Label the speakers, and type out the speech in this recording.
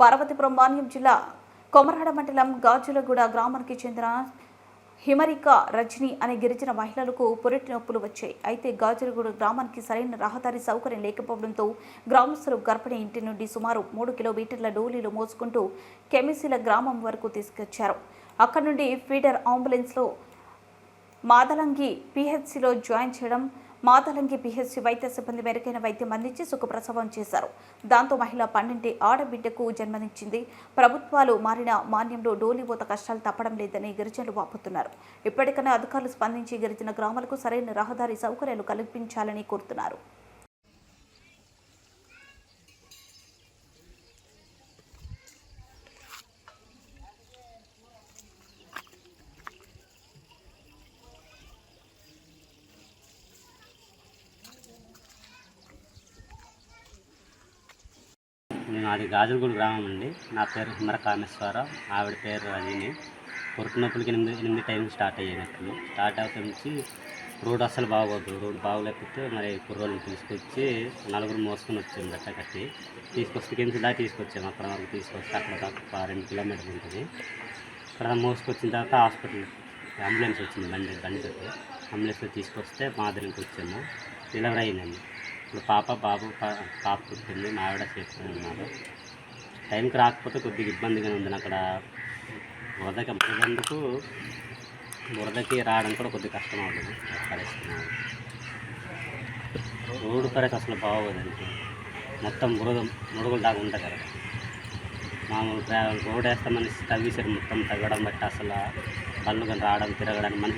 Speaker 1: అనంతపురం మాన్యం జిల్లా కొమరాడ మండలం గాజులగూడ గ్రామానికి చెందిన హిమరిక రజని అనే గిరిజన మహిళలకు పొరటి నొప్పులు వచ్చాయి. అయితే గాజులగూడ గ్రామానికి సరైన రహదారి సౌకర్యం లేకపోవడంతో గ్రామస్తులు గర్భిణి ఇంటి నుండి సుమారు మూడు కిలోమీటర్ల డోలీలు మోసుకుంటూ కెమిసిల గ్రామం వరకు తీసుకొచ్చారు. అక్కడి నుండి ఫీడర్ అంబులెన్స్లో మాదలంగి పిహెచ్సిలో జాయిన్ చేయడం మాతలంగి పిహెచ్సి వైద్య సిబ్బంది మెరుగైన వైద్యం అందించి సుఖప్రసవం చేశారు. దాంతో మహిళ పన్నెండి ఆడబిడ్డకు జన్మనిచ్చింది. ప్రభుత్వాలు మారిన మాన్యంలో డోలిపోత కష్టాలు తప్పడం లేదని గిరిజనులు వాపుతున్నారు. ఇప్పటికైనా అధికారులు స్పందించి గిరిజన గ్రామాలకు సరైన రహదారి సౌకర్యాలు కల్పించాలని కోరుతున్నారు.
Speaker 2: నేను అది గాజులగూడ గ్రామం అండి. నా పేరు హిమర కామేశ్వరరావు. ఆవిడ పేరు రజని. పురుటి నొప్పులకి ఎనిమిది ఎనిమిది టైం స్టార్ట్ అయ్యాయి స్టార్ట్ అవుతా నుంచి రోడ్ అస్సలు బాగోదు. రోడ్ బాగోలేకపోతే మరి కుర్రోళ్ళని తీసుకొచ్చి నలుగురు మోసుకొని వచ్చాము గట్ట కట్టి. తీసుకొస్తే కింద దాకా తీసుకొచ్చాము అక్కడ వరకు తీసుకొస్తే అక్కడ దాకా ఒక రెండు కిలోమీటర్లు ఉంటుంది. అక్కడ మోసుకొచ్చిన తర్వాత హాస్పిటల్ అంబులెన్స్ వచ్చింది బండి బండి అంబులెన్స్లో తీసుకొస్తే మాదిరికి వచ్చాము. డెలివరీ అయిందండి. ఇప్పుడు పాప బాబు పా- పాప పుట్టింది మా ఆవిడ చేస్తూనే ఉన్నారు. టైంకి రాకపోతే కొద్దిగా ఇబ్బందిగానే ఉంది. అక్కడ బురదకి బురదందుకు బురదకి రావడం కూడా కొద్దిగా కష్టం అవుతుంది. పరిస్థితి రోడ్డు పరిస్థితి అసలు బాగోదండి. మొత్తం బురద మురుగులు దాకా ఉంటుంది కదా. మామూలు రోడ్ వేస్తామని తవ్వేసారు మొత్తం తగ్గడం బట్టి అసలు బళ్ళు కానీ రావడం తిరగడానికి మనిషి